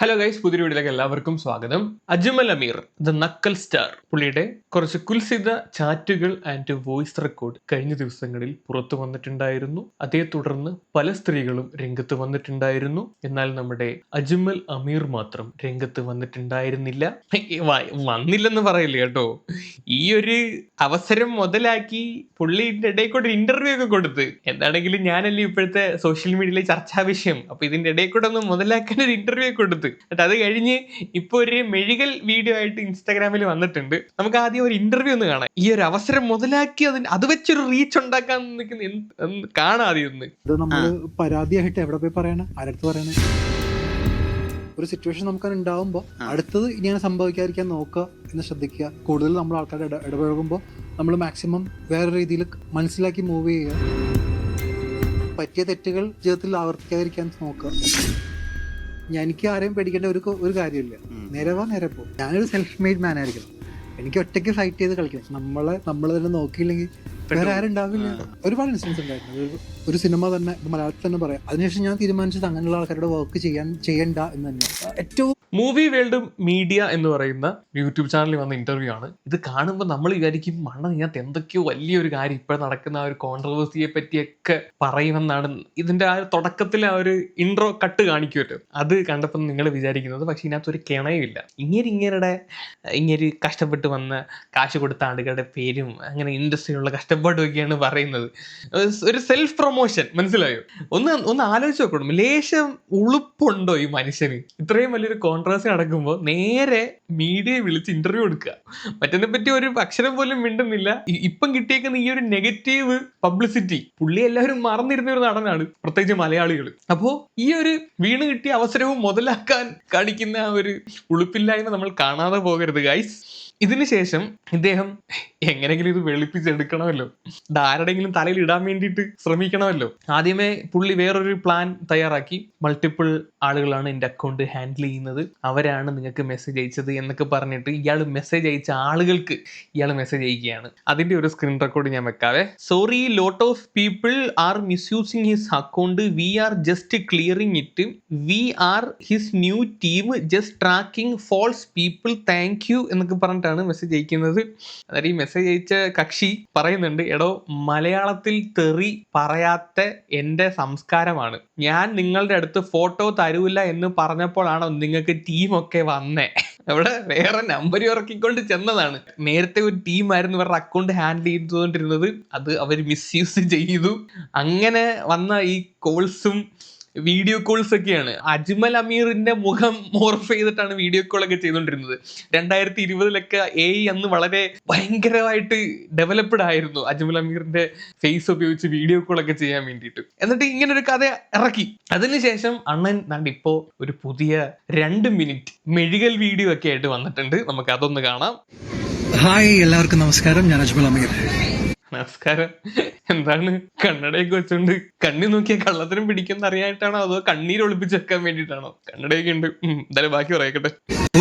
Hello guys പുതിയ വീഡിയോയിലേക്ക് എല്ലാവർക്കും സ്വാഗതം. അജ്മൽ അമീർ ദ നക്കൽ സ്റ്റാർ പുള്ളിയുടെ കുറച്ച് കുൽസിത ചാറ്റുകൾ ആൻഡ് വോയിസ് റെക്കോർഡ് കഴിഞ്ഞ ദിവസങ്ങളിൽ പുറത്തു വന്നിട്ടുണ്ടായിരുന്നു. അതേ തുടർന്ന് പല സ്ത്രീകളും രംഗത്ത് വന്നിട്ടുണ്ടായിരുന്നു. എന്നാൽ നമ്മുടെ അജ്മൽ അമീർ മാത്രം രംഗത്ത് വന്നിട്ടുണ്ടായിരുന്നില്ല. വന്നില്ലെന്ന് പറയില്ല കേട്ടോ? ഈ ഒരു അവസരം മുതലാക്കി പുള്ളിന്റെ ഇടയിൽ കൂടെ ഇന്റർവ്യൂ ഒക്കെ കൊടുത്ത്. എന്താണെങ്കിലും ഞാനല്ലേ ഇപ്പോഴത്തെ സോഷ്യൽ മീഡിയയിലെ ചർച്ചാ വിഷയം. അപ്പൊ ഇതിന്റെ ഇടയിൽ കൂടെ ഒന്ന് മുതലാക്കാൻ ഒരു ഇന്റർവ്യൂ ഒക്കെ കൊടുത്ത്. എന്നിട്ട് അത് കഴിഞ്ഞ് ഇപ്പൊ ഒരു മെഴുകൽ വീഡിയോ ആയിട്ട് ഇൻസ്റ്റാഗ്രാമിൽ വന്നിട്ടുണ്ട്. നമുക്ക് ആദ്യം ഒരു ഇന്റർവ്യൂ ഒന്ന് കാണാം. ഈ ഒരു അവസരം മുതലാക്കി അതിന് അത് വെച്ചൊരു റീച്ച് ഉണ്ടാക്കാൻ നിൽക്കുന്ന കാണാതിന്ന് ഒന്ന് കാണാം ആദ്യം ഒന്ന്. ഇത് നമ്മൾ പരാതിയായിട്ട് എവിടെ പോയി പറയണ? ആരടുത്ത് പറയണേ? ഒരു സിറ്റുവേഷൻ നമുക്ക് ഉണ്ടാവുമ്പോൾ അടുത്തത് ഇനി അങ്ങനെ സംഭവിക്കാതിരിക്കാൻ നോക്കുക എന്ന് ശ്രദ്ധിക്കുക. കൂടുതൽ നമ്മൾ ആൾക്കാരെ ഇട ഇടപഴകുമ്പോൾ നമ്മൾ മാക്സിമം വേറെ രീതിയിൽ മനസ്സിലാക്കി മൂവ് ചെയ്യുക. പറ്റിയ തെറ്റുകൾ ജീവിതത്തിൽ ആവർത്തിക്കാതിരിക്കാൻ നോക്കുക. എനിക്ക് ആരെയും പേടിക്കേണ്ട ഒരു ഒരു കാര്യമില്ല. നേരെ വാ നേരെ പോ ഞാനൊരു സെൽഫ് മെയ്ഡ് മാൻ ആയിരിക്കണം. എനിക്ക് ഒറ്റയ്ക്ക് ഫൈറ്റ് ചെയ്ത് കളിക്കണം. നമ്മളെ നമ്മൾ തന്നെ നോക്കിയില്ലെങ്കിൽ വേറെ ആരും ഉണ്ടാവില്ല. ഒരുപാട് ഇൻസിഡൻസ് ഉണ്ടായിരുന്നു. ഒരു- ഒരു സിനിമ തന്നെ മലയാളത്തിൽ തന്നെ പറയാം. അതിനുശേഷം ഞാൻ തീരുമാനിച്ചത് അങ്ങനെയുള്ള ആൾക്കാരുടെ വർക്ക് ചെയ്യാൻ ചെയ്യണ്ട എന്ന് തന്നെയാണ് ഏറ്റവും മൂവി വേൾഡ് മീഡിയ എന്ന് പറയുന്ന യൂട്യൂബ് ചാനലിൽ വന്ന ഇന്റർവ്യൂ ആണ്. ഇത് കാണുമ്പോൾ നമ്മൾ വിചാരിക്കും മണ്ണ ഇതിനകത്ത് എന്തൊക്കെയോ വലിയൊരു കാര്യം ഇപ്പോൾ നടക്കുന്ന ആ ഒരു കോൺട്രവേഴ്സിയെ പറ്റിയൊക്കെ പറയുമെന്നാണ്. ഇതിന്റെ ആ തുടക്കത്തിൽ ആ ഒരു ഇൻട്രോ കട്ട് കാണിക്കുമല്ലോ. അത് കണ്ടപ്പോൾ നിങ്ങൾ വിചാരിക്കുന്നത് പക്ഷെ ഇതിനകത്ത് ഒരു കിണയുമില്ല ഇങ്ങനെ ഇങ്ങനെ ഇങ്ങനെ കഷ്ടപ്പെട്ട് വന്ന കാശ് കൊടുത്ത ആളുകളുടെ പേരും അങ്ങനെ ഇൻഡസ്ട്രിയിലുള്ള കഷ്ടപ്പാടും ഒക്കെയാണ് പറയുന്നത്. ഒരു സെൽഫ് പ്രൊമോഷൻ മനസ്സിലായോ? ഒന്ന് ഒന്ന് ആലോചിച്ച് നോക്കണം. ലേശം ഉളുപ്പുണ്ടോ ഈ മനുഷ്യന്? ഇത്രയും വലിയൊരു കോൺട്രവേഴ്സി നടക്കുമ്പോൾ നേരെ മീഡിയയെ വിളിച്ച് ഇന്റർവ്യൂ എടുക്കുക. മറ്റേ പറ്റി ഒരു അക്ഷരം പോലും മിണ്ടുന്നില്ല. ഇപ്പം കിട്ടിയേക്കുന്ന ഈ ഒരു നെഗറ്റീവ് പബ്ലിസിറ്റി പുള്ളി എല്ലാവരും മറന്നിരുന്ന ഒരു നടനാണ് പ്രത്യേകിച്ച് മലയാളികൾ. അപ്പോ ഈ ഒരു വീണ് കിട്ടിയ അവസരവും മുതലാക്കാൻ കാണിക്കുന്ന ഒരു ഉളുപ്പില്ലായ്മ നമ്മൾ കാണാതെ പോകരുത് ഗൈസ് ഇതിനുശേഷം ഇദ്ദേഹം എങ്ങനെയെങ്കിലും ഇത് വെളുപ്പിച്ചെടുക്കണമല്ലോ. ആരുടെങ്കിലും തലയിൽ ഇടാൻ വേണ്ടിയിട്ട് ശ്രമിക്കണമല്ലോ. ആദ്യമേ പുള്ളി വേറൊരു പ്ലാൻ തയ്യാറാക്കി. മൾട്ടിപ്പിൾ ആളുകളാണ് എന്റെ അക്കൗണ്ട് ഹാൻഡിൽ ചെയ്യുന്നത്. അവരാണ് നിങ്ങൾക്ക് മെസ്സേജ് അയച്ചത് എന്നൊക്കെ പറഞ്ഞിട്ട് ഇയാൾ മെസ്സേജ് അയച്ച ആളുകൾക്ക് ഇയാൾ മെസ്സേജ് അയക്കുകയാണ്. അതിന്റെ ഒരു സ്ക്രീൻ റെക്കോർഡ് ഞാൻ വെക്കാവേ. Sorry lot of people are misusing his account we are just clearing it we are his new team just tracking false people thank you എന്നൊക്കെ പറഞ്ഞിട്ടാണ് മെസ്സേജ് അയക്കുന്നത്. അതായത് ഈ മെസ്സേജ് അയച്ച കക്ഷി പറയുന്നുണ്ട് എടോ മലയാളത്തിൽ തെറി പറയാത്ത എന്റെ സംസ്കാരമാണ്. ഞാൻ നിങ്ങളുടെ അടുത്ത് ഫോട്ടോ തരൂല എന്ന് പറഞ്ഞപ്പോഴാണോ നിങ്ങൾക്ക് ടീമൊക്കെ വന്നേ? അവിടെ വേറെ നമ്പർ ഇറക്കിക്കൊണ്ട് ചെന്നതാണ്. നേരത്തെ ഒരു ടീമായിരുന്നു ഇവരുടെ അക്കൗണ്ട് ഹാൻഡിൽ ചെയ്തുകൊണ്ടിരുന്നത്. അത് അവർ മിസ്യൂസ് ചെയ്തു. അങ്ങനെ വന്ന ഈ കോൾസും വീഡിയോ കോൾസ് ഒക്കെയാണ്. അജ്മൽ അമീറിന്റെ മുഖം മോർഫ് ചെയ്തിട്ടാണ് വീഡിയോ കോൾ ഒക്കെ ചെയ്തുകൊണ്ടിരുന്നത് രണ്ടായിരത്തി ഇരുപതിലൊക്കെ എ അന്ന് വളരെ ഭയങ്കരമായിട്ട് ഡെവലപ്ഡ് ആയിരുന്നു അജ്മൽ അമീറിന്റെ ഫേസ് ഉപയോഗിച്ച് വീഡിയോ കോൾ ഒക്കെ ചെയ്യാൻ വേണ്ടിയിട്ട്. എന്നിട്ട് ഇങ്ങനെ ഒരു കഥ ഇറക്കി. അതിനുശേഷം അണ്ണൻ നാണ്ട് ഇപ്പോ ഒരു പുതിയ രണ്ട് മിനിറ്റ് മെഴുകൽ വീഡിയോ ഒക്കെ ആയിട്ട് വന്നിട്ടുണ്ട്. നമുക്ക് അതൊന്ന് കാണാം. ഹായ് എല്ലാവർക്കും നമസ്കാരം. ഞാൻ അജ്മൽ അമീർ. നമസ്കാരം. എന്താണ്? കണ്ണടയൊക്കെ വെച്ചോണ്ട് കണ്ണി നോക്കിയ കള്ളത്തിനും പിടിക്കുന്ന അറിയാനായിട്ടാണോ? അതോ കണ്ണീര് ഒളിപ്പിച്ച് വെക്കാൻ വേണ്ടിയിട്ടാണോ? കണ്ണടയൊക്കെ ഉണ്ട്. എന്തായാലും ബാക്കി പറയട്ടെ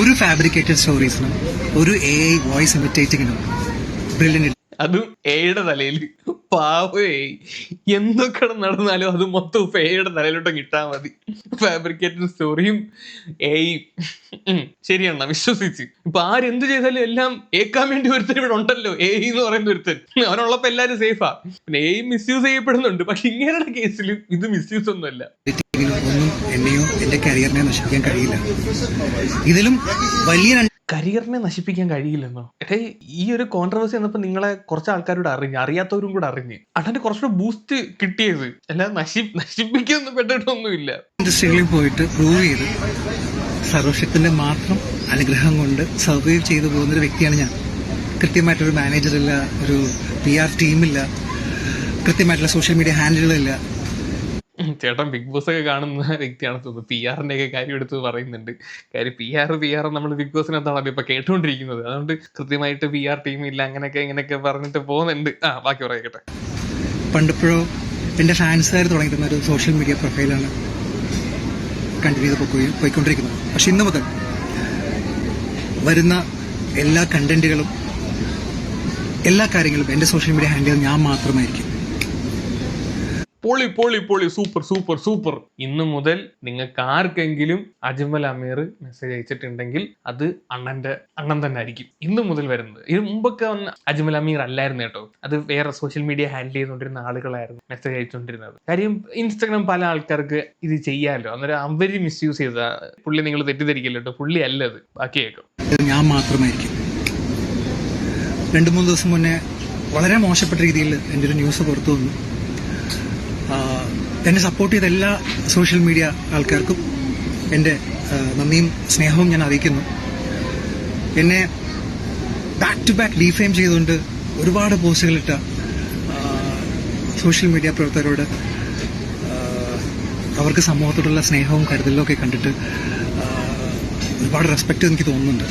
ഒരു ഫാബ്രിക്കേറ്റഡ് സ്റ്റോറീസിനും ഒരു എ ഐ വോയിസ് ഇമിറ്റേറ്റിംഗിനും അതും എയുടെ തലയിൽ പാവേ എന്തൊക്കെ നടന്നാലും അത് മൊത്തം ഫേയുടെ തലയിലോട്ട് കിട്ടാൻ മതി. ഫാബ്രിക്കേറ്റഡ് സ്റ്റോറിയും എയും ശരിയാണ് വിശ്വസിച്ച്. ഇപ്പൊ ആരെന്ത് ചെയ്താലും എല്ലാം ഏക്കാൻ വേണ്ടി ഒരുത്തൻ ഇവിടെ ഉണ്ടല്ലോ. എ എന്ന് പറയുന്ന ഒരുത്തൻ. അവനുള്ളപ്പോ എല്ലാരും സേഫാ പിന്നെ എ മിസ്യൂസ് ചെയ്യപ്പെടുന്നുണ്ട്. പക്ഷെ ഇങ്ങനെയുള്ള കേസിൽ ഇത് മിസ്യൂസ് ഒന്നുമല്ല. ഒന്നും എന്നെയോ എന്റെ കരിയറിനെ നശിപ്പിക്കാൻ കഴിയില്ല. ഇതിലും വലിയ കരിയറിനെ നശിപ്പിക്കാൻ കഴിയില്ലെന്നോ? എടേ ഈ ഒരു കോൺട്രവേഴ്സി എന്നപ്പോ നിങ്ങളെ കുറച്ച് ആൾക്കാരോട് അറിഞ്ഞ് അറിയാത്തവരും കൂടെ അറിഞ്ഞ്. അണ്ണന്റെ കുറച്ചുകൂടെ ബൂസ്റ്റ് കിട്ടിയത്. അല്ല നശി നശിപ്പിക്കൊന്നും പെട്ടിട്ടൊന്നുമില്ല. ഇൻഡസ്ട്രികളിൽ പോയിട്ട് പ്രൂവ് ചെയ്ത് സർവശക്തിന്റെ മാത്രം അനുഗ്രഹം കൊണ്ട് സർവൈവ് ചെയ്തു പോകുന്ന ഒരു വ്യക്തിയാണ് ഞാൻ. കൃത്യമായിട്ടൊരു മാനേജർ ഇല്ല ഒരു പി ആർ ടീമില്ല കൃത്യമായിട്ടുള്ള സോഷ്യൽ മീഡിയ ഹാൻഡിലുകളില്ല ചേട്ടൻ ബിഗ് ബോസ് ഒക്കെ കാണുന്ന വ്യക്തിയാണ് തോന്നുന്നു. പി ആറിന്റെ ഒക്കെ കാര്യം എടുത്ത് പറയുന്നുണ്ട്. കാര്യം പി ആർ പി ആർ നമ്മൾ ബിഗ് ബോസിനകത്താണ് ഇപ്പൊ കേട്ടുകൊണ്ടിരിക്കുന്നത് അതുകൊണ്ട് കൃത്യമായിട്ട് പി ആർ ടീം ഇല്ല അങ്ങനെയൊക്കെ ഇങ്ങനെയൊക്കെ പറഞ്ഞിട്ട് പോകുന്നുണ്ട്. ആ ബാക്കി പറയട്ടെ. പണ്ടിപ്പോഴോ എന്റെ ഫാൻസുകാർ തുടങ്ങിയിരുന്ന ഒരു സോഷ്യൽ മീഡിയ പ്രൊഫൈലാണ് കണ്ടിന്യൂ ചെയ്ത് പോയി പോയിക്കൊണ്ടിരിക്കുന്നത്. പക്ഷെ ഇന്ന് മുതൽ വരുന്ന എല്ലാ കണ്ടന്റുകളും എല്ലാ കാര്യങ്ങളും എന്റെ സോഷ്യൽ മീഡിയ ഹാൻഡിൽ ഞാൻ മാത്രമായിരിക്കും. പൊളി പൊളി പൊളി സൂപ്പർ സൂപ്പർ സൂപ്പർ. ഇന്ന് മുതൽ നിങ്ങൾക്ക് ആർക്കെങ്കിലും അജ്മൽ അമീർ മെസ്സേജ് അയച്ചിട്ടുണ്ടെങ്കിൽ അത് അണ്ണന്റെ അണ്ണൻ തന്നെ ആയിരിക്കും. ഇന്ന് മുതൽ വരുന്നത്. ഇത് മുമ്പൊക്കെ വന്ന അജ്മൽ അമീർ അല്ലായിരുന്നു കേട്ടോ. അത് വേറെ സോഷ്യൽ മീഡിയ ഹാൻഡിൽ ചെയ്തുകൊണ്ടിരുന്ന ആളുകളായിരുന്നു മെസ്സേജ് അയച്ചുകൊണ്ടിരുന്നത്. കാര്യം ഇൻസ്റ്റാഗ്രാം പല ആൾക്കാർക്ക് ഇത് ചെയ്യാമല്ലോ. അന്നേരം അവർ മിസ്യൂസ് ചെയ്ത പുള്ളി നിങ്ങൾ തെറ്റിദ്ധരിക്കില്ല കേട്ടോ? പുള്ളി അല്ല അത്. ബാക്കി കേൾക്കും ഇത് ഞാൻ മാത്രമായിരിക്കും. രണ്ട് മൂന്ന് ദിവസം മുന്നേ വളരെ മോശപ്പെട്ട രീതിയിൽ എന്റെ ഒരു ന്യൂസ് പുറത്തു വന്നു എന്നെ സപ്പോർട്ട് ചെയ്ത എല്ലാ സോഷ്യൽ മീഡിയ ആൾക്കാർക്കും എന്റെ നന്ദിയും സ്നേഹവും ഞാൻ അറിയിക്കുന്നു. എന്നെ ബാക്ക് ടു ബാക്ക് ഡീഫെയിം ചെയ്തുകൊണ്ട് ഒരുപാട് പോസ്റ്റുകളിട്ട സോഷ്യൽ മീഡിയ പ്രവർത്തകരോട് അവർക്ക് സമൂഹത്തോടുള്ള സ്നേഹവും കരുതലൊക്കെ കണ്ടിട്ട് ഒരുപാട് റെസ്പെക്റ്റ് എനിക്ക് തോന്നുന്നുണ്ട്.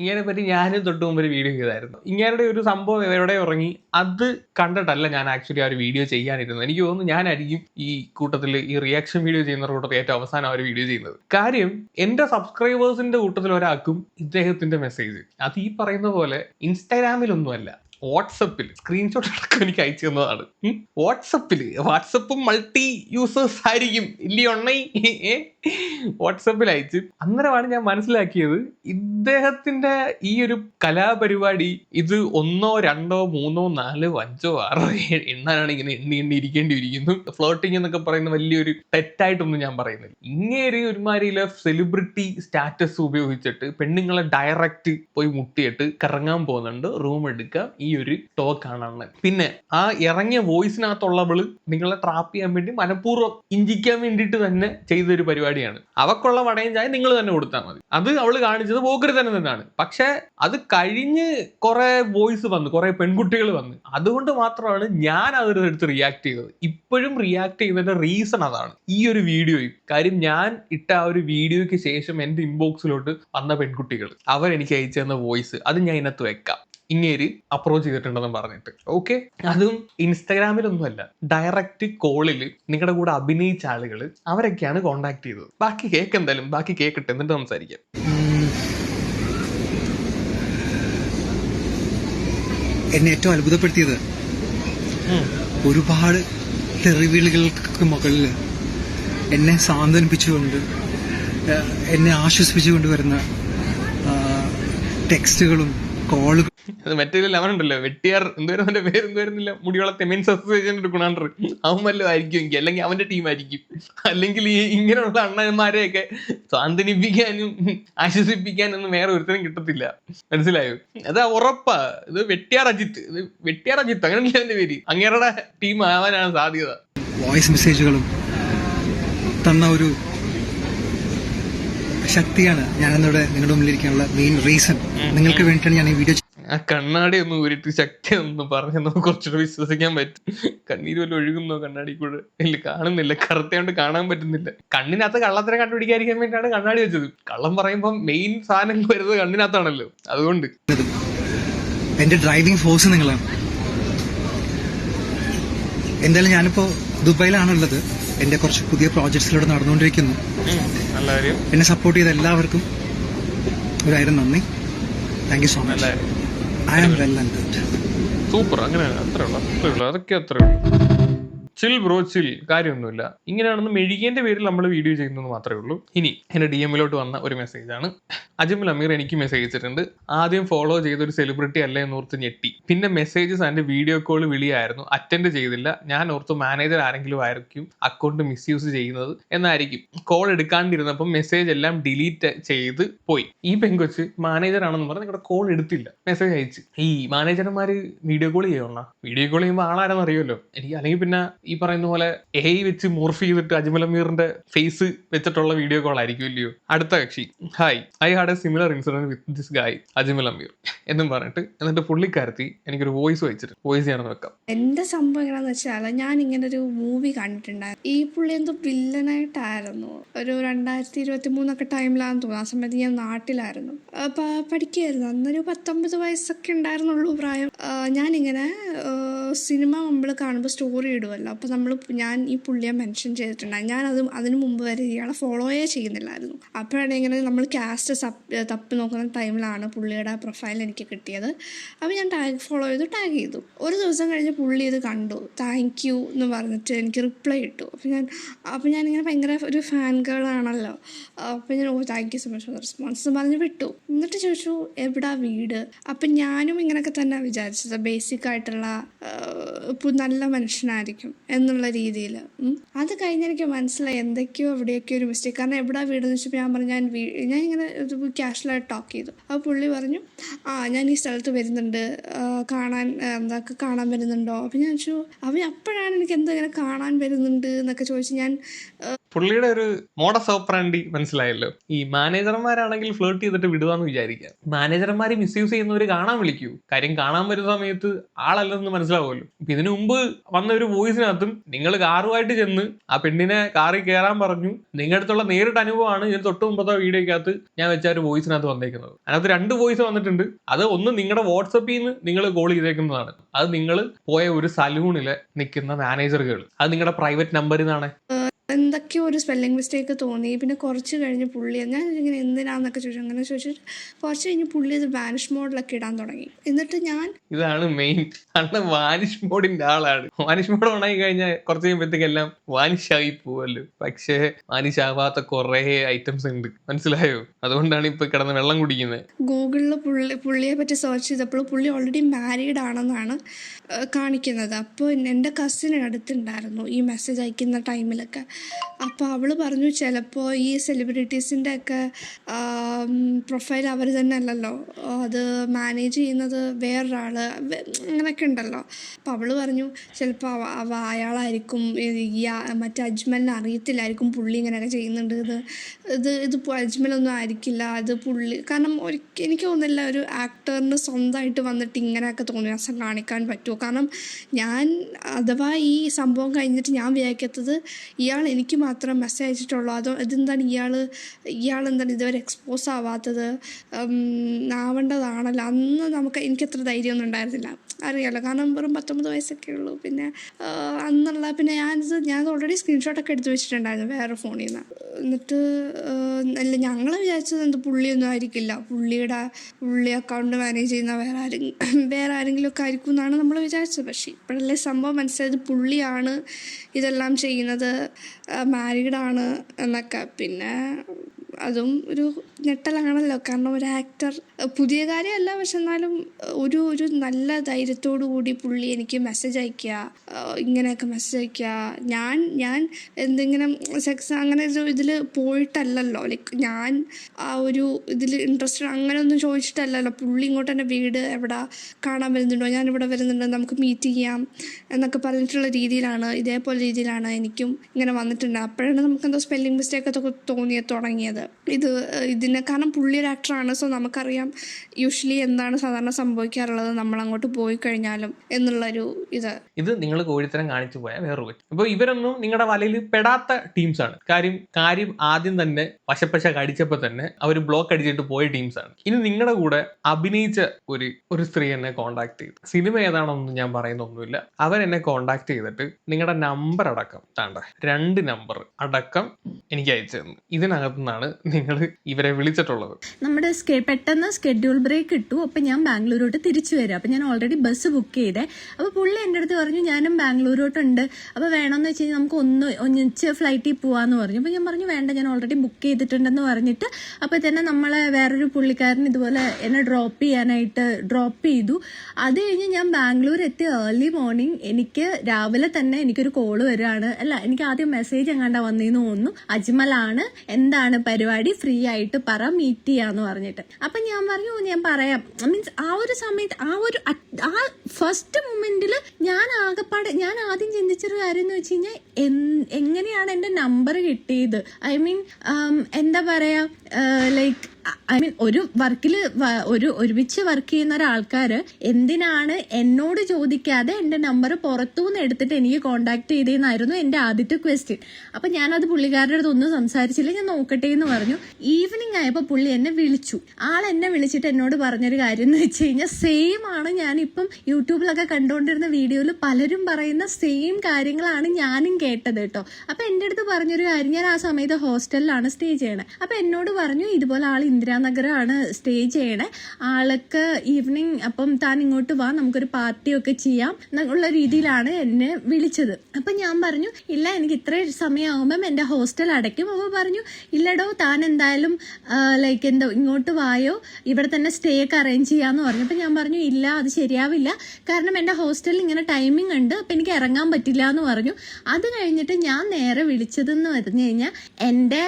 ഇങ്ങനെ പറ്റി ഞാനും തൊട്ട് മുമ്പ് ഒരു വീഡിയോ ചെയ്തായിരുന്നു. ഇങ്ങനെ ഒരു സംഭവം എവിടെ ഉറങ്ങി. അത് കണ്ടിട്ടല്ല ഞാൻ ആക്ച്വലി ആ ഒരു വീഡിയോ ചെയ്യാനിരുന്നത്. എനിക്ക് തോന്നുന്നു ഞാനായിരിക്കും ഈ കൂട്ടത്തിൽ ഈ റിയാക്ഷൻ വീഡിയോ ചെയ്യുന്ന കൂട്ടത്തിൽ ഏറ്റവും അവസാനം ആ ഒരു വീഡിയോ ചെയ്യുന്നത്. കാര്യം എന്റെ സബ്സ്ക്രൈബേഴ്സിന്റെ കൂട്ടത്തിൽ ഒരാൾക്കും ഇദ്ദേഹത്തിന്റെ മെസ്സേജ് അത് ഈ പറയുന്ന പോലെ ഇൻസ്റ്റാഗ്രാമിലൊന്നുമല്ല വാട്സപ്പിൽ സ്ക്രീൻഷോട്ട് അടക്കം എനിക്ക് അയച്ചു തന്നതാണ്. വാട്സപ്പിൽ വാട്സപ്പും മൾട്ടി യൂസേഴ്സ് ആയിരിക്കും. ഇല്ലയൊണ്ണൈ വാട്സപ്പിൽ അയച്ച്. അന്നേരമാണ് ഞാൻ മനസ്സിലാക്കിയത് ഇദ്ദേഹത്തിന്റെ ഈ ഒരു കലാപരിപാടി ഇത് ഒന്നോ രണ്ടോ മൂന്നോ നാലോ അഞ്ചോ ആറോ ഏഴ് എണ്ണാനാണ് ഇങ്ങനെ എണ്ണി എണ്ണി ഇരിക്കേണ്ടി ഇരിക്കുന്നു ഫ്ലോട്ടിങ് എന്നൊക്കെ പറയുന്ന വലിയൊരു തെറ്റായിട്ടൊന്നും ഞാൻ പറയുന്നില്ല. ഇങ്ങനെ ഒരുമാതിരിയിലെ സെലിബ്രിറ്റി സ്റ്റാറ്റസ് ഉപയോഗിച്ചിട്ട് പെണ്ണുങ്ങളെ ഡയറക്റ്റ് പോയി മുട്ടിയിട്ട് കറങ്ങാൻ പോകുന്നുണ്ട്. റൂം എടുക്കാം. ഈ ഒരു ടോക്ക് ആണ് പിന്നെ ആ ഇറങ്ങിയ വോയിസിനകത്തുള്ളവൾ നിങ്ങളെ ട്രാപ്പ് ചെയ്യാൻ വേണ്ടി മനഃപൂർവം ഇഞ്ചിക്കാൻ വേണ്ടിയിട്ട് തന്നെ ചെയ്തൊരു പരിപാടിയാണ്. അവക്കുള്ള വടയും ചായ നിങ്ങൾ തന്നെ കൊടുത്താൽ മതി. അത് അവൾ കാണിച്ചത് പോക്കറി തന്നെ തന്നെയാണ് പക്ഷെ അത് കഴിഞ്ഞ് കുറെ വോയിസ് വന്നു കുറെ പെൺകുട്ടികൾ വന്നു. അതുകൊണ്ട് മാത്രമാണ് ഞാൻ അതിനെടുത്ത് റിയാക്ട് ചെയ്തത്. ഇപ്പോഴും റിയാക്ട് ചെയ്യുന്നതിന്റെ റീസൺ അതാണ് ഈ ഒരു വീഡിയോയും. കാര്യം ഞാൻ ഇട്ട ആ ഒരു വീഡിയോയ്ക്ക് ശേഷം എന്റെ ഇൻബോക്സിലോട്ട് വന്ന പെൺകുട്ടികൾ അവരെനിക്ക് അയച്ചു തന്ന വോയിസ് അത് ഞാൻ ഇതിനകത്ത് വെക്കാം. ഇങ്ങേര് അപ്രോച്ച് ചെയ്തിട്ടുണ്ടെന്ന് പറഞ്ഞിട്ട്. ഓക്കെ അതും ഇൻസ്റ്റാഗ്രാമിലൊന്നുമല്ല. ഡയറക്റ്റ് കോളിൽ നിങ്ങളുടെ കൂടെ അഭിനയിച്ച ആളുകൾ അവരൊക്കെയാണ് കോണ്ടാക്ട് ചെയ്തത്. ബാക്കി കേക്ക് എന്തായാലും ബാക്കി കേക്കട്ടെ എന്നിട്ട് സംസാരിക്കാം. എന്നെ ഏറ്റവും അത്ഭുതപ്പെടുത്തിയത് ഒരുപാട് തെറിവിളികൾക്ക് മുകളിൽ എന്നെ സാന്ത്വനിപ്പിച്ചുകൊണ്ട് എന്നെ ആശ്വസിപ്പിച്ചുകൊണ്ട് വരുന്ന ടെക്സ്റ്റുകളും കോളുകളും അത് മറ്റേ ലെവൻ ഉണ്ടല്ലോ. വെട്ടിയാർ എന്തുവരും അവന്റെ പേര് എന്തോരുന്നില്ല. മുടിയുള്ള തെമൻസ് അസോസിയേഷൻ ഗുണാണ്ടർ. അവൻ വല്ലതും ആയിരിക്കും എങ്കിൽ അല്ലെങ്കിൽ അവന്റെ ടീം ആയിരിക്കും. അല്ലെങ്കിൽ ഈ ഇങ്ങനെയുള്ള അണ്ണന്മാരെയൊക്കെ സാന്ത്വനിപ്പിക്കാനും ആശ്വസിപ്പിക്കാനും ഒന്നും വേറെ ഒരുത്തരും കിട്ടത്തില്ല. മനസ്സിലായോ? അത് ഉറപ്പാ. ഇത് വെട്ടിയാർ അജിത്ത് ഇത് വെട്ടിയാർ അജിത്ത് അങ്ങനെയല്ല അവന്റെ പേര്. അങ്ങേരുടെ ടീം ആവാനാണ് സാധ്യത. വോയിസ് മെസ്സേജുകളും തന്ന ഒരു ശക്തിയാണ് ഞാൻ ഞാനിന്നിവിടെ നിങ്ങളുടെ മുന്നിലിരിക്കാനുള്ള മെയിൻ റീസൺ നിങ്ങൾക്ക് വേണ്ടിയിട്ടാണ് ഞാൻ ഈ വീഡിയോ ആ കണ്ണാടി ഒന്ന് ഊരിട്ട് ശക്തി ഒന്ന് പറഞ്ഞു നമുക്ക് കുറച്ചുകൂടെ വിശ്വസിക്കാൻ പറ്റും. കണ്ണീര് വല്ല ഒഴുകുന്നോ കണ്ണാടി കൂടെ? ഇല്ല കാണുന്നില്ല. കറുത്തയോണ്ട് കാണാൻ പറ്റുന്നില്ല. കണ്ണിനകത്ത് കള്ളത്തിനെ കണ്ടുപിടിക്കാതിരിക്കാൻ വേണ്ടിയാണ് കണ്ണാടി വെച്ചത്. കള്ളം പറയുമ്പോൾ മെയിൻ സാധനം വരുന്നത് കണ്ണിനകത്താണല്ലോ. അതുകൊണ്ട്. എന്റെ ഡ്രൈവിംഗ് ഫോഴ്സ് നിങ്ങളാണ്. എന്തായാലും ഞാനിപ്പോ ദുബായിലാണുള്ളത്. എന്റെ കുറച്ച് പുതിയ പ്രോജക്ട്സിലൂടെ നടന്നുകൊണ്ടിരിക്കുന്നു. നല്ല കാര്യം എന്നെ സപ്പോർട്ട് ചെയ്ത എല്ലാവർക്കും ഒരായിരം നന്ദി. Thank you so much I am well and good super. അങ്ങനെ അത്രേ ഉള്ളൂ. അത്രേ ഉള്ളൂ. അതൊക്കെ അത്രേ ഉള്ളൂ. ചിൽ ബ്രോ ചിൽ കാര്യമൊന്നുമില്ല. ഇങ്ങനെയാണെന്ന് മെഴുകിയന്റെ പേരിൽ നമ്മൾ വീഡിയോ ചെയ്യുന്നത് മാത്രമേ ഉള്ളൂ. ഇനി എന്റെ ഡി എമ്മിലോട്ട് വന്ന ഒരു മെസ്സേജാണ് അജ്മൽ അമീർ എനിക്ക് മെസ്സേജ് അയച്ചിട്ടുണ്ട് ആദ്യം ഫോളോ ചെയ്ത ഒരു സെലിബ്രിറ്റി അല്ല എന്ന് ഓർത്ത് ഞെട്ടി. പിന്നെ മെസ്സേജസ് അതിന്റെ വീഡിയോ കോൾ വിളിയായിരുന്നു. അറ്റൻഡ് ചെയ്തില്ല. ഞാൻ ഓർത്ത് മാനേജർ ആരെങ്കിലും ആയിരിക്കും അക്കൗണ്ട് മിസ്യൂസ് ചെയ്യുന്നത് എന്നായിരിക്കും. കോൾ എടുക്കാണ്ടിരുന്നപ്പം മെസ്സേജ് എല്ലാം ഡിലീറ്റ് ചെയ്ത് പോയി. ഈ പെങ്കൊച്ച് മാനേജർ ആണെന്ന് പറഞ്ഞ് നിങ്ങളുടെ കോൾ എടുത്തില്ല. മെസ്സേജ് അയച്ച്. ഈ മാനേജർമാര് വീഡിയോ കോൾ ചെയ്യണം വീഡിയോ കോൾ ചെയ്യുമ്പോൾ ആളാരെന്ന് അറിയുമല്ലോ. എനിക്ക് അല്ലെങ്കിൽ പിന്നെ പറയുന്ന പോലെ എ വെച്ച് മോർഫ് ചെയ്തിട്ട് അജ്മൽ അമീറിന്റെ ഫേസ് വെച്ചിട്ടുള്ള വീഡിയോ കോൾ ആയിരിക്കും ഇല്ലയോ അടുത്ത കക്ഷി. Hi I had a similar incident with this guy Ajmal Ameer എന്നും പറഞ്ഞിട്ട് എന്നിട്ട് പുള്ളിക്കാരത്തി എനിക്കൊരു വോയിസ് വെച്ചിട്ട് വോയിസ് ഞാനൊന്ന് വെക്കാം. എന്റെ സംഭവം എങ്ങനെയാന്ന് വെച്ചാൽ ഞാൻ ഇങ്ങനെ ഒരു മൂവി കണ്ടിട്ടുണ്ടായിരുന്നു. ഈ പുള്ളി എന്തോ വില്ലനായിട്ടായിരുന്നു ഒരു രണ്ടായിരത്തി ഇരുപത്തി മൂന്നൊക്കെ ടൈമിലാന്ന് തോന്നുന്നു. ആ സമയത്ത് ഞാൻ നാട്ടിലായിരുന്നു. പഠിക്കുകയായിരുന്നു അന്നൊരു പത്തൊമ്പത് വയസ്സൊക്കെ ഉണ്ടായിരുന്നുള്ളൂ പ്രായം. ഞാനിങ്ങനെ സിനിമ നമ്മൾ കാണുമ്പോൾ സ്റ്റോറി ഇടുമല്ലോ അപ്പോൾ നമ്മൾ ഞാൻ ഈ പുള്ളിയെ മെൻഷൻ ചെയ്തിട്ടുണ്ടായി. ഞാൻ അത് അതിന് മുമ്പ് വരെ ഇയാളെ ഫോളോയേ ചെയ്യുന്നില്ലായിരുന്നു അപ്പോഴാണ് ഇങ്ങനെ നമ്മൾ കാസ്റ്റ് സപ്പ് തപ്പി നോക്കുന്ന ടൈമിലാണ് പുള്ളിയുടെ പ്രൊഫൈൽ എനിക്ക് കിട്ടിയത്. അപ്പോൾ ഞാൻ ടാഗ് ഫോളോ ചെയ്തു ടാഗ് ചെയ്തു. ഒരു ദിവസം കഴിഞ്ഞ് പുള്ളി ഇത് കണ്ടു. താങ്ക് യു എന്ന് പറഞ്ഞിട്ട് എനിക്ക് റിപ്ലൈ ഇട്ടു. അപ്പോൾ ഞാൻ അപ്പോൾ ഞാനിങ്ങനെ ഭയങ്കര ഒരു ഫാൻ ഗേൾ ആണല്ലോ. അപ്പോൾ ഞാൻ ഓ thank you so much for response എന്ന് പറഞ്ഞ് വിട്ടു. എന്നിട്ട് ചോദിച്ചു എവിടാ വീട്? അപ്പം ഞാനും ഇങ്ങനെയൊക്കെ തന്നെ വിചാരിച്ചത്. ബേസിക് ആയിട്ടുള്ള നല്ല മനുഷ്യനായിരിക്കും. എന്നുള്ള രീതിയിൽ അത് കഴിഞ്ഞ് എനിക്ക് മനസ്സിലായി എന്തൊക്കെയോ എവിടെയൊക്കെയോ ഒരു മിസ്റ്റേക്ക് കാരണം എവിടെ വീട് എന്ന് വെച്ചപ്പോൾ ഞാൻ പറഞ്ഞു ഞാൻ ഞാൻ ഇങ്ങനെ ക്യാഷ്വലായിട്ട് ടോക്ക് ചെയ്തു. അപ്പോൾ പുള്ളി പറഞ്ഞു ആ ഞാൻ ഈ സ്ഥലത്ത് വരുന്നുണ്ട്. കാണാൻ എന്താ കാണാൻ വരുന്നുണ്ടോ? അപ്പം ഞാൻ ചോദിച്ചു അവൻ അപ്പോഴാണ് എനിക്ക് എന്തോ ഇങ്ങനെ കാണാൻ വരുന്നുണ്ട് എന്നൊക്കെ ചോദിച്ചു ഞാൻ പുള്ളിയുടെ ഒരു മോഡസ് ഓപ്പറാണ്ടി മനസ്സിലായല്ലോ. ഈ മാനേജർമാരാണെങ്കിൽ ഫ്ലേർട്ട് ചെയ്തിട്ട് വിടുവാന്ന് വിചാരിക്കാം. മാനേജർമാരെ മിസ്യൂസ് ചെയ്യുന്നവർ കാണാൻ വിളിക്കൂ. കാര്യം കാണാൻ വരുന്ന സമയത്ത് ആളല്ലെന്ന് മനസ്സിലാവുമല്ലോ. ഇതിനു മുമ്പ് വന്ന ഒരു വോയിസിനകത്തും നിങ്ങൾ കാറുമായിട്ട് ചെന്ന് ആ പെണ്ണിനെ കാറിൽ കയറാൻ പറഞ്ഞു. നിങ്ങളുടെ അടുത്തുള്ള നേരിട്ട് അനുഭവമാണ് ഇതിന് തൊട്ട് മുമ്പത്തെ വീഡിയോക്കകത്ത് ഞാൻ വെച്ച ഒരു വോയിസിനകത്ത് വന്നേക്കുന്നത്. അതിനകത്ത് രണ്ട് വോയിസ് വന്നിട്ടുണ്ട്. അത് ഒന്ന് നിങ്ങളുടെ വാട്സപ്പിൽ നിന്ന് നിങ്ങൾ കോൾ ചെയ്തേക്കുന്നതാണ്. അത് നിങ്ങൾ പോയ ഒരു സലൂണിൽ നിൽക്കുന്ന മാനേജറുകൾ അത് നിങ്ങളുടെ പ്രൈവറ്റ് നമ്പറിൽ നിന്നാണ്. എന്തൊക്കെയോ ഒരു സ്പെല്ലിംഗ് മിസ്റ്റേക്ക് തോന്നി? പിന്നെ കുറച്ച് കഴിഞ്ഞ് പുള്ളി ഞാൻ ഇങ്ങനെ എന്തിനാന്നൊക്കെ ചോദിച്ചു. അങ്ങനെ ചോദിച്ചിട്ട് കുറച്ച് കഴിഞ്ഞ് പുള്ളി ഇത് വാനിഷ് മോഡിലൊക്കെ ഇടാൻ തുടങ്ങി. എന്നിട്ട് ഞാൻ ഇതാണ് മെയിൻ വാനിഷ് മോഡിന്റെ ആളാണ്. വാനിഷ് മോഡ് ഓണായി കഴിഞ്ഞാൽ കുറച്ച് കഴിയുമ്പോഴത്തേക്കെല്ലാം വാനിഷ് ആയി പോവല്ലോ. പക്ഷേ വാനിഷ് ആവാത്ത കുറേ ഐറ്റംസ് ഉണ്ട്. മനസ്സിലായോ? അതുകൊണ്ടാണ് ഇപ്പൊ കിടന്ന് വെള്ളം കുടിക്കുന്നത്. ഗൂഗിളിൽ പുള്ളി പുള്ളിയെ പറ്റി സെർച്ച് ചെയ്തപ്പോൾ പുള്ളി ഓൾറെഡി മാരീഡ് ആണെന്നാണ് കാണിക്കുന്നത്. അപ്പോൾ എന്റെ കസിൻ അടുത്തുണ്ടായിരുന്നു ഈ മെസ്സേജ് അയക്കുന്ന ടൈമിലൊക്കെ അപ്പോൾ അവൾ പറഞ്ഞു ചിലപ്പോൾ ഈ സെലിബ്രിറ്റീസിന്റെ ഒക്കെ പ്രൊഫൈൽ അവർ തന്നെ അല്ലല്ലോ. അത് മാനേജ് ചെയ്യുന്നത് വേറൊരാൾ അങ്ങനെയൊക്കെ ഉണ്ടല്ലോ. അപ്പോൾ അവൾ പറഞ്ഞു ചിലപ്പോൾ അയാളായിരിക്കും മറ്റേ അജ്മലിനെ അറിയത്തില്ലായിരിക്കും പുള്ളി ഇങ്ങനെയൊക്കെ ചെയ്യുന്നുണ്ട്. ഇത് ഇത് ഇത് അജ്മലൊന്നും ആയിരിക്കില്ല. അത് പുള്ളി കാരണം ഒരിക്കൽ എനിക്ക് തോന്നുന്നില്ല ഒരു ആക്ടറിന് സ്വന്തമായിട്ട് വന്നിട്ട് ഇങ്ങനെയൊക്കെ തോന്നിയാസം കാണിക്കാൻ പറ്റുമോ കാരണം ഞാൻ അഥവാ ഈ സംഭവം കഴിഞ്ഞിട്ട് ഞാൻ വിചാരിക്കത്തത് ഇയാൾ എനിക്ക് മാത്രം മെസ്സേജ് അയച്ചിട്ടുള്ളൂ. അതോ ഇതെന്താണ് ഇയാൾ ഇയാൾ എന്താണ് ഇതുവരെ എക്സ്പോസ് ആവാത്തത്? ആവേണ്ടതാണല്ലോ അന്ന് നമുക്ക് എനിക്ക് അത്ര ധൈര്യമൊന്നും ഉണ്ടായിരുന്നില്ല. അറിയാമല്ലോ കാരണം വെറും പത്തൊമ്പത് വയസ്സൊക്കെ ഉള്ളൂ. പിന്നെ അന്നുള്ള പിന്നെ ഞാനിത് ഞാൻ ഓൾറെഡി സ്ക്രീൻഷോട്ടൊക്കെ എടുത്ത് വെച്ചിട്ടുണ്ടായിരുന്നു വേറെ ഫോണിൽ നിന്ന്. എന്നിട്ട് അല്ല ഞങ്ങൾ വിചാരിച്ചത് എന്ത് പുള്ളിയൊന്നും ആയിരിക്കില്ല. പുള്ളിയുടെ പുള്ളി അക്കൗണ്ട് മാനേജ് ചെയ്യുന്ന വേറെ ആരെങ്കിലും വേറെ ആരെങ്കിലും ഒക്കെ ആയിരിക്കും എന്നാണ് നമ്മൾ വിചാരിച്ചത്. പക്ഷേ ഇപ്പോഴല്ലേ സംഭവം മനസ്സിലായത്. പുള്ളിയാണ് ഇതെല്ലാം ചെയ്യുന്നത്. മാരീഡാണ് എന്നൊക്കെ. പിന്നെ അതും ഒരു ഞെട്ടലാണല്ലോ. കാരണം ഒരു ആക്ടർ പുതിയ കാര്യമല്ല പക്ഷെ എന്നാലും ഒരു ഒരു നല്ല ധൈര്യത്തോടു കൂടി പുള്ളി എനിക്ക് മെസ്സേജ് അയക്കുക ഇങ്ങനെയൊക്കെ മെസ്സേജ് അയക്കുക ഞാൻ ഞാൻ എന്തെങ്കിലും സെക്സ് അങ്ങനെ ഇതിൽ പോയിട്ടല്ലല്ലോ. ലൈക്ക് ഞാൻ ആ ഒരു ഇതിൽ ഇൻട്രസ്റ്റഡ് അങ്ങനെ ഒന്നും ചോദിച്ചിട്ടല്ലല്ലോ. പുള്ളി ഇങ്ങോട്ട് എന്റെ വീട് എവിടെ കാണാൻ വരുന്നുണ്ടോ? ഞാൻ ഇവിടെ വരുന്നുണ്ടോ നമുക്ക് മീറ്റ് ചെയ്യാം എന്നൊക്കെ പറഞ്ഞിട്ടുള്ള രീതിയിലാണ് ഇതേപോലെ രീതിയിലാണ് എനിക്കും ഇങ്ങനെ വന്നിട്ടുണ്ട്. അപ്പോഴാണ് നമുക്ക് എന്തോ സ്പെല്ലിംഗ് മിസ്റ്റേക്ക് തോന്നിയത് തോന്നിയ തുടങ്ങിയത്. ഇത് ഇതിനെ കാരണം പുള്ളി ഒരു ആക്ടറാണ് സോ നമുക്കറിയാം യൂഷ്വലി എന്താണ് സാധാരണ സംഭവിക്കാറുള്ളത്. നമ്മൾ അങ്ങോട്ട് പോയി കഴിഞ്ഞാലും എന്നുള്ളൊരു ഇത്. ഇത് നിങ്ങൾ കോഴിത്തരം കാണിച്ചു പോയാൽ വേറൊരു പറ്റും അപ്പോൾ ഇവരൊന്നും നിങ്ങളുടെ വലയിൽ പെടാത്ത ടീംസ് ആണ് കാര്യം കാര്യം ആദ്യം തന്നെ വശപ്പശ കടിച്ചപ്പോൾ തന്നെ അവർ ബ്ലോക്ക് അടിച്ചിട്ട് പോയ ടീംസ് ആണ് ഇനി നിങ്ങളുടെ കൂടെ അഭിനയിച്ച ഒരു ഒരു സ്ത്രീ എന്നെ കോണ്ടാക്ട് ചെയ്തു. സിനിമ ഏതാണെന്നൊന്നും ഞാൻ പറയുന്നൊന്നുമില്ല. അവൻ എന്നെ കോണ്ടാക്ട് ചെയ്തിട്ട് നിങ്ങളുടെ നമ്പർ അടക്കം താണ്ട രണ്ട് നമ്പർ അടക്കം എനിക്ക് അയച്ചു തന്നു. ഇതിനകത്തു നിന്നാണ് നിങ്ങൾ ഇവരെ വിളിച്ചിട്ടുള്ളത്. നമ്മുടെ പെട്ടെന്ന് സ്കെഡ്യൂൾ ബ്രേക്ക് ഇട്ടു. അപ്പം ഞാൻ ബാംഗ്ലൂരോട്ട് തിരിച്ചു വരാം. അപ്പം ഞാൻ ഓൾറെഡി ബസ് ബുക്ക് ചെയ്തേ. അപ്പോൾ പുള്ളി എന്റെ അടുത്ത് പറഞ്ഞു ഞാനും ബാംഗ്ലൂരോട്ടുണ്ട്. അപ്പോൾ വേണമെന്ന് വെച്ച് കഴിഞ്ഞാൽ നമുക്ക് ഒന്ന് ഒന്നിച്ച് ഫ്ലൈറ്റിൽ പോവാന്ന് പറഞ്ഞു. അപ്പോൾ ഞാൻ പറഞ്ഞു വേണ്ട ഞാൻ ഓൾറെഡി ബുക്ക് ചെയ്തിട്ടുണ്ടെന്ന് പറഞ്ഞിട്ട്. അപ്പോൾ തന്നെ നമ്മളെ വേറൊരു പുള്ളിക്കാരൻ ഇതുപോലെ എന്നെ ഡ്രോപ്പ് ചെയ്യാനായിട്ട് ഡ്രോപ്പ് ചെയ്തു. അത് കഴിഞ്ഞ് ഞാൻ ബാംഗ്ലൂർ എത്തി ഏർലി മോർണിംഗ് എനിക്ക് രാവിലെ തന്നെ എനിക്കൊരു കോൾ വരികയാണ് അല്ല എനിക്ക് ആദ്യം മെസ്സേജ് എങ്ങാണ്ടാ വന്നേന്ന് തോന്നുന്നു. അജ്മലാണ്. എന്താണ് പരിപാടി ഫ്രീ ആയിട്ട് പറ മീറ്റ് ചെയ്യാന്ന് പറഞ്ഞിട്ട്. അപ്പൊ ഞാൻ പറഞ്ഞു ഞാൻ പറയാം. മീൻസ് ആ ഒരു സമയത്ത് ആ ഒരു ആ ഫസ്റ്റ് മൊമെന്റിൽ ഞാൻ ആകെപ്പാടെ ഞാൻ ആദ്യം ചിന്തിച്ചൊരു കാര്യം എന്ന് വെച്ച് കഴിഞ്ഞാൽ എങ്ങനെയാണ് എന്റെ നമ്പർ കിട്ടിയത്? ഐ മീൻ എന്താ പറയാ ലൈക്ക് ഐ മീൻ ഒരു വർക്കിൽ ഒരു ഒരുമിച്ച് വർക്ക് ചെയ്യുന്ന ഒരാൾക്കാർ എന്തിനാണ് എന്നോട് ചോദിക്കാതെ എന്റെ നമ്പർ പുറത്തുനിന്ന് എടുത്തിട്ട് എനിക്ക് കോണ്ടാക്ട് ചെയ്തതെന്നായിരുന്നു എന്റെ ആദ്യത്തെ ക്വസ്റ്റ്യൻ അപ്പം ഞാനത് പുള്ളിക്കാരുടെ അടുത്ത് ഒന്നും സംസാരിച്ചില്ല ഞാൻ നോക്കട്ടെ എന്ന് പറഞ്ഞു. ഈവനിങ് ആയപ്പോൾ പുള്ളി എന്നെ വിളിച്ചു. ആൾ എന്നെ വിളിച്ചിട്ട് എന്നോട് പറഞ്ഞൊരു കാര്യം എന്ന് വെച്ച് കഴിഞ്ഞാൽ സെയിം ആണ് ഞാനിപ്പം യൂട്യൂബിലൊക്കെ കണ്ടുകൊണ്ടിരുന്ന വീഡിയോയിൽ പലരും പറയുന്ന സെയിം കാര്യങ്ങളാണ് ഞാനും കേട്ടത് കേട്ടോ. അപ്പൊ എന്റെ അടുത്ത് പറഞ്ഞൊരു കാര്യം ഞാൻ ആ സമയത്ത് ഹോസ്റ്റലിലാണ് സ്റ്റേ ചെയ്യണേ. അപ്പൊ എന്നോട് പറഞ്ഞു ഇതുപോലെ ആൾ ഇന്ദിരാനഗറാണ് സ്റ്റേ ചെയ്യണേ. ആൾക്ക് ഈവനിങ് അപ്പം താൻ ഇങ്ങോട്ട് വാ നമുക്കൊരു പാർട്ടി ഒക്കെ ചെയ്യാം എന്നുള്ള രീതിയിലാണ് എന്നെ വിളിച്ചത്. അപ്പം ഞാൻ പറഞ്ഞു ഇല്ല എനിക്ക് ഇത്ര സമയമാകുമ്പം എന്റെ ഹോസ്റ്റൽ അടയ്ക്കും. അപ്പോൾ പറഞ്ഞു ഇല്ലടോ താൻ എന്തായാലും ലൈക്ക് എന്തോ ഇങ്ങോട്ട് വായോ ഇവിടെ തന്നെ സ്റ്റേ ഒക്കെ അറേഞ്ച് ചെയ്യാമെന്ന് പറഞ്ഞു. അപ്പം ഞാൻ പറഞ്ഞു ഇല്ല അത് ശരിയാവില്ല. കാരണം എന്റെ ഹോസ്റ്റലിൽ ഇങ്ങനെ ടൈമിംഗ് ഉണ്ട് അപ്പം എനിക്ക് ഇറങ്ങാൻ പറ്റില്ല എന്ന് പറഞ്ഞു. അത് കഴിഞ്ഞിട്ട് ഞാൻ നേരെ വിളിച്ചതെന്ന് പറഞ്ഞു കഴിഞ്ഞാൽ എന്റെ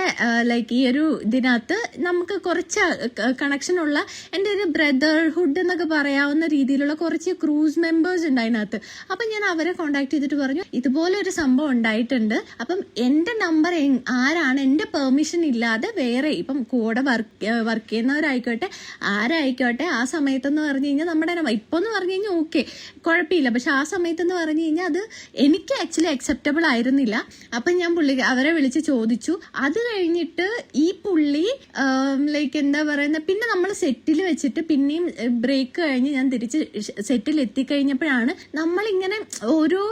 ലൈക്ക് ഈ ഒരു ഇതിനകത്ത് നമുക്ക് കുറച്ച് കണക്ഷൻ ഉള്ള എന്റെ ഒരു ബ്രദർഹുഡ് എന്നൊക്കെ പറയാവുന്ന രീതിയിലുള്ള കുറച്ച് ക്രൂസ് മെമ്പേഴ്സ് ഉണ്ട് അതിനകത്ത്. അപ്പം ഞാൻ അവരെ കോണ്ടാക്ട് ചെയ്തിട്ട് പറഞ്ഞു ഇതുപോലെ ഒരു സംഭവം ഉണ്ടായിട്ടുണ്ട്. അപ്പം എന്റെ നമ്പർ ആരാണ്? എന്റെ പെർമിഷൻ ഇല്ലാതെ വേറെ ഇപ്പം കൂടെ വർക്ക് വർക്ക് ചെയ്യുന്നവരായിക്കോട്ടെ ആരായിക്കോട്ടെ ആ സമയത്തെന്ന് പറഞ്ഞു കഴിഞ്ഞാൽ നമ്മുടെ ഇപ്പം എന്ന് പറഞ്ഞു കഴിഞ്ഞാൽ ഓക്കെ കുഴപ്പമില്ല. പക്ഷെ ആ സമയത്തെന്ന് പറഞ്ഞു കഴിഞ്ഞാൽ അത് എനിക്ക് ആക്ച്വലി അക്സെപ്റ്റബിൾ ആയിരുന്നില്ല. അപ്പം ഞാൻ പുള്ളി അവരെ വിളിച്ച് ചോദിച്ചു. അത് കഴിഞ്ഞിട്ട് ഈ പുള്ളി ലൈക്ക് എന്താ പറയുന്നത് പിന്നെ നമ്മൾ സെറ്റിൽ വെച്ചിട്ട് പിന്നെയും ബ്രേക്ക് കഴിഞ്ഞ് ഞാൻ തിരിച്ച് സെറ്റിൽ എത്തിക്കഴിഞ്ഞപ്പോഴാണ് നമ്മളിങ്ങനെ ഓരോ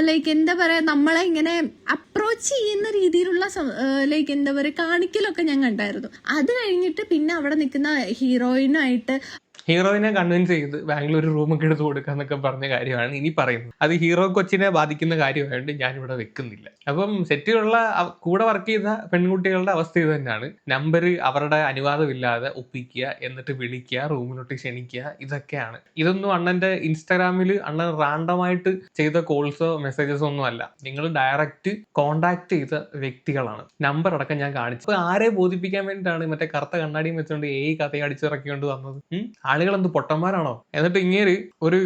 ലൈക്ക് എന്താ പറയുക നമ്മളെ ഇങ്ങനെ അപ്രോച്ച് ചെയ്യുന്ന രീതിയിലുള്ള ലൈക്ക് എന്താ പറയുക കാണിക്കലൊക്കെ ഞാൻ കണ്ടായിരുന്നു. അത് കഴിഞ്ഞിട്ട് പിന്നെ അവിടെ നിൽക്കുന്ന ഹീറോയിനായിട്ട് ഹീറോയിനെ കൺവിൻസ് ചെയ്ത് ബാംഗ്ലൂർ റൂമൊക്കെ എടുത്ത് കൊടുക്കുക എന്നൊക്കെ പറഞ്ഞ കാര്യമാണ് ഇനി പറയുന്നത്. അത് ഹീറോ കൊച്ചിനെ ബാധിക്കുന്ന കാര്യമായതുകൊണ്ട് ഞാനിവിടെ വെക്കുന്നില്ല. അപ്പം സെറ്റിലുള്ള കൂടെ വർക്ക് ചെയ്ത പെൺകുട്ടികളുടെ അവസ്ഥ ഇത് തന്നെയാണ്. നമ്പർ അവരുടെ അനുവാദമില്ലാതെ ഒപ്പിക്കുക എന്നിട്ട് വിളിക്കുക റൂമിലോട്ട് ക്ഷണിക്കുക ഇതൊക്കെയാണ്. ഇതൊന്നും അണ്ണന്റെ ഇൻസ്റ്റാഗ്രാമിൽ അണ്ണൻ റാൻഡമായിട്ട് ചെയ്ത കോൾസോ മെസ്സേജസോ ഒന്നും അല്ല. നിങ്ങൾ ഡയറക്റ്റ് കോണ്ടാക്ട് ചെയ്ത വ്യക്തികളാണ്. നമ്പർ അടക്കം ഞാൻ കാണിച്ചു. ആരെ ബോധിപ്പിക്കാൻ വേണ്ടിയിട്ടാണ് മറ്റേ കറുത്ത കണ്ണാടിയും വെച്ചുകൊണ്ട് ഏ കഥയും അടിച്ചിറക്കിക്കൊണ്ട് വന്നത്? ആളുകൾ എന്ത് പൊട്ടന്മാരാണോ? എന്നിട്ട് ഇങ്ങനെ ഒരു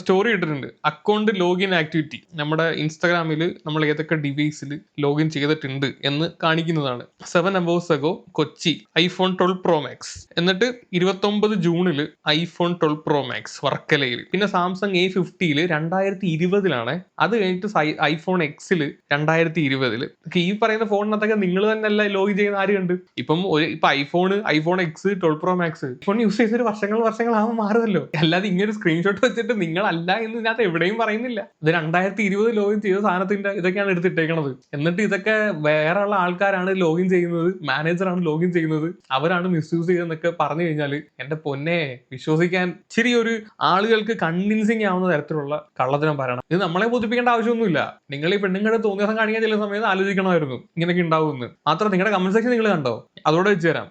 സ്റ്റോറി ഇട്ടിട്ടുണ്ട്. അക്കൗണ്ട് ലോഗിൻ ആക്ടിവിറ്റി നമ്മുടെ ഇൻസ്റ്റാഗ്രാമിൽ നമ്മൾ ഏതൊക്കെ ഡിവൈസിൽ ലോഗിൻ ചെയ്തിട്ടുണ്ട് എന്ന് കാണിക്കുന്നതാണ്. Seven അബോസ് ago Kochi iPhone twelve pro max എന്നിട്ട് ഇരുപത്തൊമ്പത് ജൂണിൽ ഐഫോൺ ട്വൽവ് പ്രോ മാക്സ് വർക്കലയിൽ. പിന്നെ സാംസങ് എ ഫിഫ്റ്റിയിൽ രണ്ടായിരത്തി ഇരുപതിലാണ് അത് കഴിഞ്ഞിട്ട് ഐഫോൺ എക്സിൽ രണ്ടായിരത്തി ഇരുപതിൽ ഈ പറയുന്ന ഫോണിനകത്തൊക്കെ നിങ്ങൾ തന്നെയല്ല ലോഗിൻ ചെയ്യുന്ന ആരുണ്ട്? ഇപ്പം ഒരു ഇപ്പൊ iPhone iPhone X twelve pro max phone use ചെയ്തിട്ട് വർഷങ്ങൾ വർഷങ്ങളാകുമ്പോൾ മാറുമല്ലോ. അല്ലാതെ ഇങ്ങനെ സ്ക്രീൻഷോട്ട് വെച്ചിട്ട് നിങ്ങളല്ല എന്ന് ഇതിനകത്ത് എവിടെയും പറയുന്നില്ല. ഇത് രണ്ടായിരത്തി ഇരുപത് ലോഗിൻ ചെയ്ത സാധനത്തിന്റെ ഇതൊക്കെയാണ് എടുത്തിട്ടേക്കണത്. എന്നിട്ട് ഇതൊക്കെ വേറെ ഉള്ള ആൾക്കാരാണ് ലോഗിൻ ചെയ്യുന്നത് മാനേജറാണ് ലോഗിൻ ചെയ്യുന്നത്. അവരാണ് മിസ്യൂസ് ചെയ്തെന്നൊക്കെ പറഞ്ഞു കഴിഞ്ഞാൽ എന്റെ പൊന്നെ വിശ്വസിക്കാൻ ഇച്ചിരി ഒരു ആളുകൾക്ക് കൺവിൻസിങ് ആവുന്ന തരത്തിലുള്ള കള്ളത്തിനം പറയണം. ഇത് നമ്മളെ ബോധിപ്പിക്കേണ്ട ആവശ്യമൊന്നുമില്ല. നിങ്ങൾ ഈ പെണ്ണുങ്ങളുടെ തോന്നിയാസം കാണിക്കാൻ ചില സമയത്ത് ആലോചിക്കണമായിരുന്നു ഇങ്ങനെയൊക്കെ ഉണ്ടാവുമെന്ന്. മാത്രം നിങ്ങളുടെ കമന്റ് സെക്ഷൻ നിങ്ങൾ കണ്ടോ? അതോടെ വെച്ച് തരാം.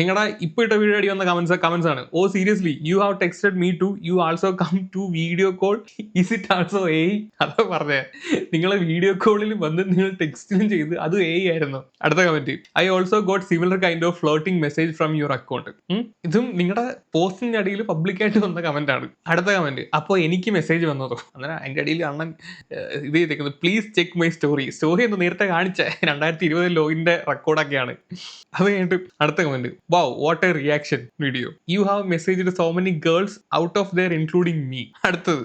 നിങ്ങളുടെ ഇപ്പൊ ഇട്ട വീഡിയോ അടി വന്ന കമന്റ്സ് കമന്റ്സ് ആണ്. ഓ seriously you have texted me to you also come to video call is it also a അതാ പറഞ്ഞേ. നിങ്ങളെ വീഡിയോ കോളിൽ വന്ന് നിങ്ങൾ ടെക്സ്റ്റിലും ചെയ്ത് അത് എ ആയിരുന്നു. അടുത്ത comment I also got similar kind of floating message from your account ഇതും നിങ്ങളുടെ പോസ്റ്റിന്റെ അടിയിൽ പബ്ലിക്കായിട്ട് വന്ന കമന്റ് ആണ്. അടുത്ത കമന്റ് അപ്പോൾ എനിക്ക് മെസ്സേജ് വന്നതോ. അങ്ങനെ അതിന്റെ അടിയിൽ അണ്ണൻ ഇത് ചെയ്തേക്കുന്നത് please check my story story എന്ന് നേരത്തെ കാണിച്ച. രണ്ടായിരത്തി ഇരുപത് ലോഗിന്റെ റെക്കോർഡൊക്കെയാണ് അത് കഴിഞ്ഞിട്ട് അടുത്ത comment wow what a reaction video you have message so many girls out of there including me അടുത്തത്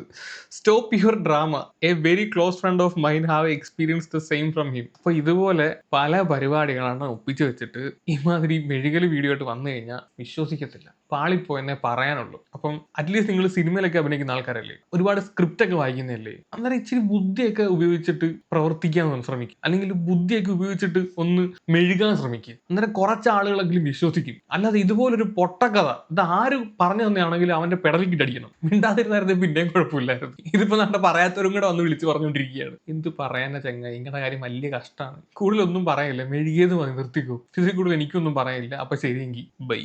stop your drama a very close friend of mine have experience the same from him അപ്പൊ ഇതുപോലെ പല പരിപാടികളാണ് ഒപ്പിച്ചു വെച്ചിട്ട് ഇമാതിരി മെഴുകൽ video ആയിട്ട് വന്നു കഴിഞ്ഞാൽ വിശ്വസിക്കത്തില്ല. പാളിപ്പോ എന്നെ പറയാനുള്ളൂ. അപ്പം അറ്റ്ലീസ്റ്റ് നിങ്ങൾ സിനിമയിലൊക്കെ അഭിനയിക്കുന്ന ആൾക്കാരല്ലേ? ഒരുപാട് സ്ക്രിപ്റ്റ് ഒക്കെ വായിക്കുന്നതല്ലേ? അന്നേരം ഇച്ചിരി ബുദ്ധിയൊക്കെ ഉപയോഗിച്ചിട്ട് പ്രവർത്തിക്കാൻ ശ്രമിക്കും. അല്ലെങ്കിൽ ബുദ്ധിയൊക്കെ ഉപയോഗിച്ചിട്ട് ഒന്ന് മെഴുകാൻ ശ്രമിക്കും. അന്നേരം കുറച്ച് ആളുകളെങ്കിലും വിശ്വസിക്കും. അല്ലാതെ ഇതുപോലൊരു പൊട്ടക്കഥ ഇത് ആര് പറഞ്ഞു തന്നെയാണെങ്കിലും അവന്റെ പെടലിക്കിട്ട് അടിക്കണം മിണ്ടാതിരുന്നായിരുന്നു പിന്നെയും കുഴപ്പമില്ലായിരുന്നു. ഇതിപ്പോ നമ്മുടെ പറയാത്തവരും കൂടെ വന്ന് വിളിച്ച് പറഞ്ഞുകൊണ്ടിരിക്കുകയാണ്. എന്ത് പറയാനാ ചങ്ങ ഇങ്ങനത്തെ കാര്യം വലിയ കഷ്ടമാണ് കൂടുതലൊന്നും പറയില്ല? മെഴുകിയത് മതി നിർത്തിക്കൂ. ഇതിൽ കൂടുതൽ എനിക്കൊന്നും പറയില്ല അപ്പൊ ശരിയെങ്കിൽ ബൈ.